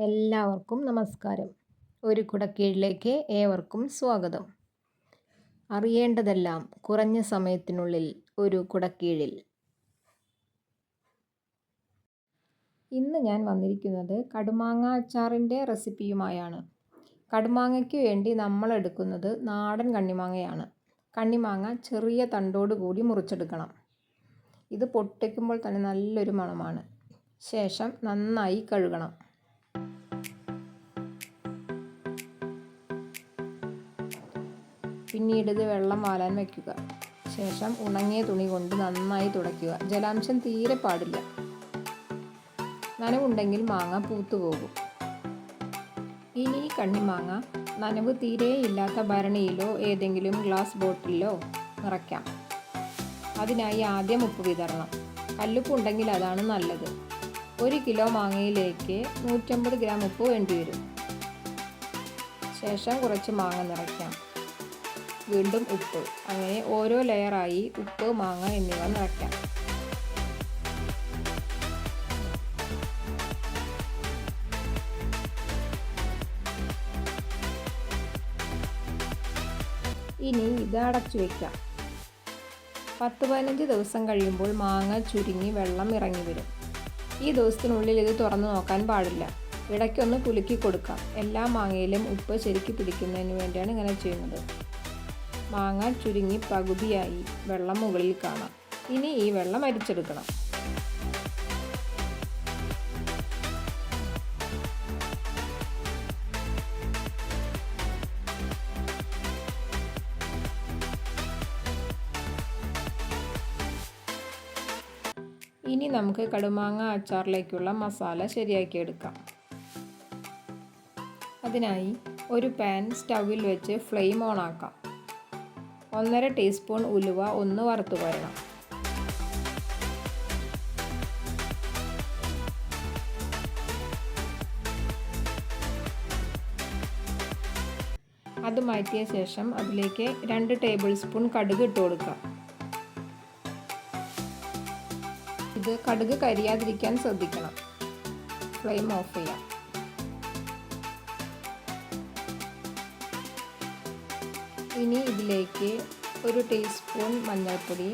എല്ലാവർക്കും നമസ്കാരം. ഒരു കുടക്കീഴിലേക്ക് ഏവർക്കും സ്വാഗതം. അറിയേണ്ടതെല്ലാം കുറഞ്ഞ സമയത്തിനുള്ളിൽ ഒരു കുടക്കീഴിൽ. ഇന്ന് ഞാൻ വന്നിരിക്കുന്നത് കടുമാങ്ങ അച്ചാറിന്റെ റെസിപ്പിയുമായാണ്. കടുമാങ്ങയ്ക്ക് വേണ്ടി നമ്മൾ എടുക്കുന്നത് നാടൻ കണ്ണിമാങ്ങയാണ്. കണ്ണിമാങ്ങ ചെറിയ തണ്ടോട് കൂടി മുറിച്ചെടുക്കണം. ഇത് പൊട്ടിക്കുമ്പോൾ തന്നെ നല്ലൊരു മണമാണ്. ശേഷം നന്നായി കഴുകണം. പിന്നീട് ഇത് വെള്ളം വാലാൻ വയ്ക്കുക ശേഷം ഉണങ്ങിയ തുണി കൊണ്ട് നന്നായി തുടയ്ക്കുക. ജലാംശം തീരെ പാടില്ല. നനവുണ്ടെങ്കിൽ മാങ്ങ പൂത്തുപോകും ഇനി കണ്ണിമാങ്ങ നനവ് തീരെ ഇല്ലാത്ത ഭരണിയിലോ ഏതെങ്കിലും ഗ്ലാസ് ബോട്ടിലോ നിറയ്ക്കാം. അതിനായി ആദ്യം ഉപ്പ് വിതരണം കല്ലുപ്പ് ഉണ്ടെങ്കിൽ അതാണ് നല്ലത്. ഒരു കിലോ മാങ്ങയിലേക്ക് നൂറ്റമ്പത് ഗ്രാം ഉപ്പ് വേണ്ടിവരും. ശേഷം കുറച്ച് മാങ്ങ നിറയ്ക്കാം. വീണ്ടും ഉപ്പ്. അങ്ങനെ ഓരോ ലെയറായി ഉപ്പ് മാങ്ങ എന്നിവ നിറയ്ക്കാം. ഇനി ഇത് അടച്ചു വയ്ക്കാം പത്ത് പതിനഞ്ച് ദിവസം കഴിയുമ്പോൾ മാങ്ങ ചുരുങ്ങി വെള്ളം ഇറങ്ങി വരും. ഈ ദിവസത്തിനുള്ളിൽ ഇത് തുറന്നു നോക്കാൻ പാടില്ല. ഇടയ്ക്കൊന്ന് കുലുക്കി കൊടുക്കാം. എല്ലാ മാങ്ങയിലും ഉപ്പ് ശരിക്ക് പിടിക്കുന്നതിന് വേണ്ടിയാണ് ഇങ്ങനെ ചെയ്യുന്നത്. മാങ്ങ ചുരുങ്ങി പകുതിയായി വെള്ളം മുകളിൽ കാണാം. ഇനി ഈ വെള്ളം അരിച്ചെടുക്കണം. ഇനി നമുക്ക് കടുമാങ്ങ അച്ചാറിലേക്കുള്ള മസാല ശരിയാക്കിയെടുക്കാം. അതിനായി ഒരു പാൻ സ്റ്റൗവിൽ വെച്ച് ഫ്ലെയിം ഓൺ ആക്കാം ഒന്നര ടീസ്പൂൺ ഉലുവ ഒന്ന് വറുത്തു കോരണം അത് മാറ്റിയ ശേഷം അതിലേക്ക് രണ്ട് ടേബിൾ സ്പൂൺ കടുക് ഇട്ട് കൊടുക്കാം. ഇത് കടുക് കരിയാതിരിക്കാൻ ശ്രദ്ധിക്കണം. ഫ്ലെയിം ഓഫ് ചെയ്യാം. ഇനി ഇതിലേക്ക് ഒരു ടീസ്പൂൺ മഞ്ഞൾപ്പൊടി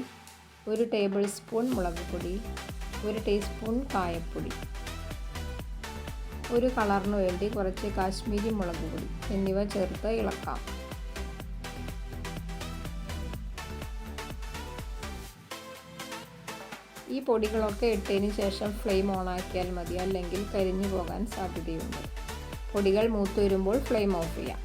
ഒരു ടേബിൾ സ്പൂൺ മുളക് പൊടി ഒരു ടീസ്പൂൺ കായപ്പൊടി. ഒരു കളറിന് വേണ്ടി കുറച്ച് കാശ്മീരി മുളക് പൊടി എന്നിവ ചേർത്ത് ഇളക്കാം. ഈ പൊടികളൊക്കെ ഇട്ടതിന് ശേഷം ഫ്ലെയിം ഓൺ ആക്കിയാൽ മതി അല്ലെങ്കിൽ കരിഞ്ഞു പോകാൻ സാധ്യതയുണ്ട്. പൊടികൾ മൂത്ത് വരുമ്പോൾ ഫ്ലെയിം ഓഫ് ചെയ്യാം.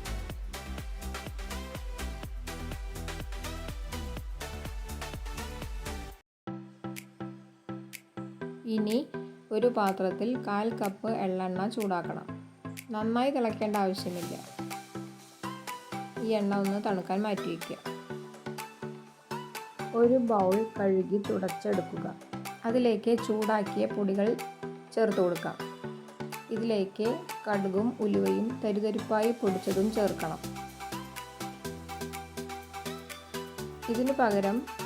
ഇനി ഒരു പാത്രത്തിൽ കാൽ കപ്പ് എള്ളെണ്ണ ചൂടാക്കണം. നന്നായി തിളയ്ക്കേണ്ട ആവശ്യമില്ല. ഈ എണ്ണ ഒന്ന് തണുക്കാൻ മാറ്റി വയ്ക്കുക. ഒരു ബൗൾ കഴുകി തുടച്ചെടുക്കുക. അതിലേക്ക് ചൂടാക്കിയ പൊടികൾ ചേർത്ത് കൊടുക്കാം. ഇതിലേക്ക് കടുകും ഉലുവയും തരിതരിപ്പായി പൊടിച്ചതും ചേർക്കണം. ഇതിനു പകരം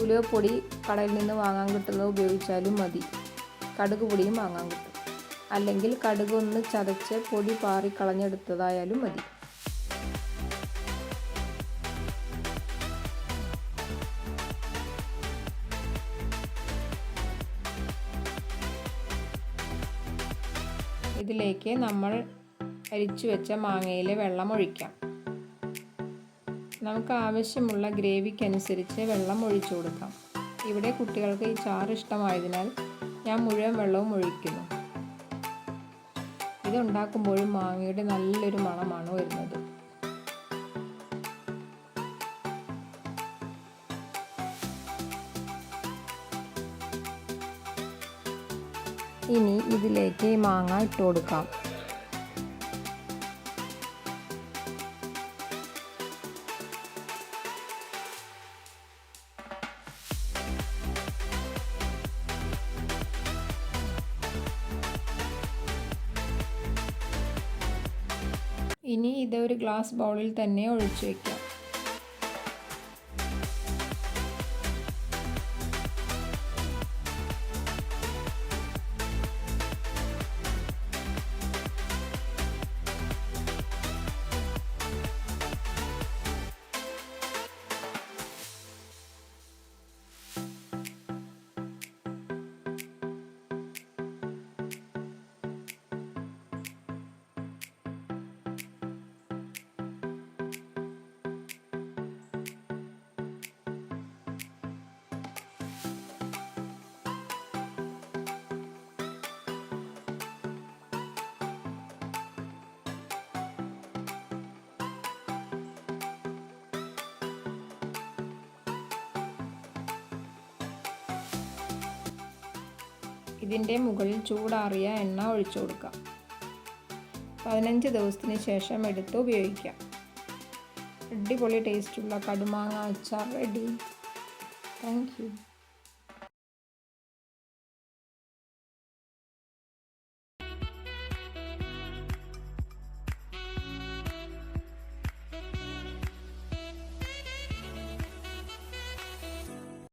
ഉലുവപ്പൊടി കടയിൽ നിന്ന് വാങ്ങാൻ കിട്ടുന്നത് ഉപയോഗിച്ചാലും മതി. കടുക് പൊടിയും വാങ്ങാൻ കിട്ടും. അല്ലെങ്കിൽ കടുക് ഒന്ന് ചതച്ച് പൊടി പാറി കളഞ്ഞെടുത്തതായാലും മതി. ഇതിലേക്ക് നമ്മൾ അരിച്ചു വെച്ച മാങ്ങയിലെ വെള്ളം ഒഴിക്കാം. നമുക്ക് ആവശ്യമുള്ള ഗ്രേവിക്കനുസരിച്ച് വെള്ളം ഒഴിച്ചു കൊടുക്കാം. ഇവിടെ കുട്ടികൾക്ക് ഈ ചാറ് ഇഷ്ടമായതിനാൽ ഞാൻ മുഴുവൻ വെള്ളവും ഒഴിക്കുന്നു. ഇതുണ്ടാക്കുമ്പോഴും മാങ്ങയുടെ നല്ലൊരു മണമാണ് വരുന്നത്. ഇനി ഇതിലേക്ക് മാങ്ങ ഇട്ട് കൊടുക്കാം. ഇനി ഇത് ഒരു ഗ്ലാസ് ബൗളിൽ തന്നെ ഒഴിച്ചു വയ്ക്കാം ഇതിന്റെ മുകളിൽ ചൂടാറിയ എണ്ണ ഒഴിച്ചു കൊടുക്കാം. പതിനഞ്ച് ദിവസത്തിന് ശേഷം എടുത്ത് ഉപയോഗിക്കാം. അടിപൊളി ടേസ്റ്റുള്ള കടുമാങ്ങ അച്ചാർ റെഡി താങ്ക് യു